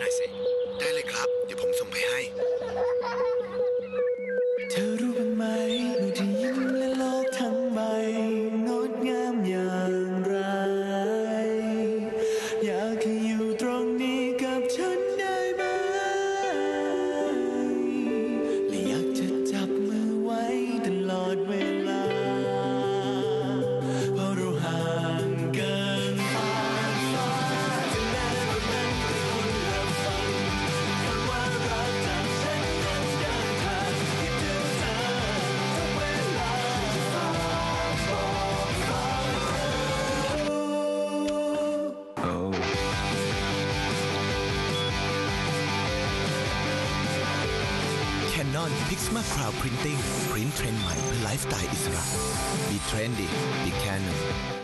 หน่อยสิ ได้เลยครับ เดี๋ยวผมส่งไปให้ p i x m a Cloud Printing isra Be trendy. Be canon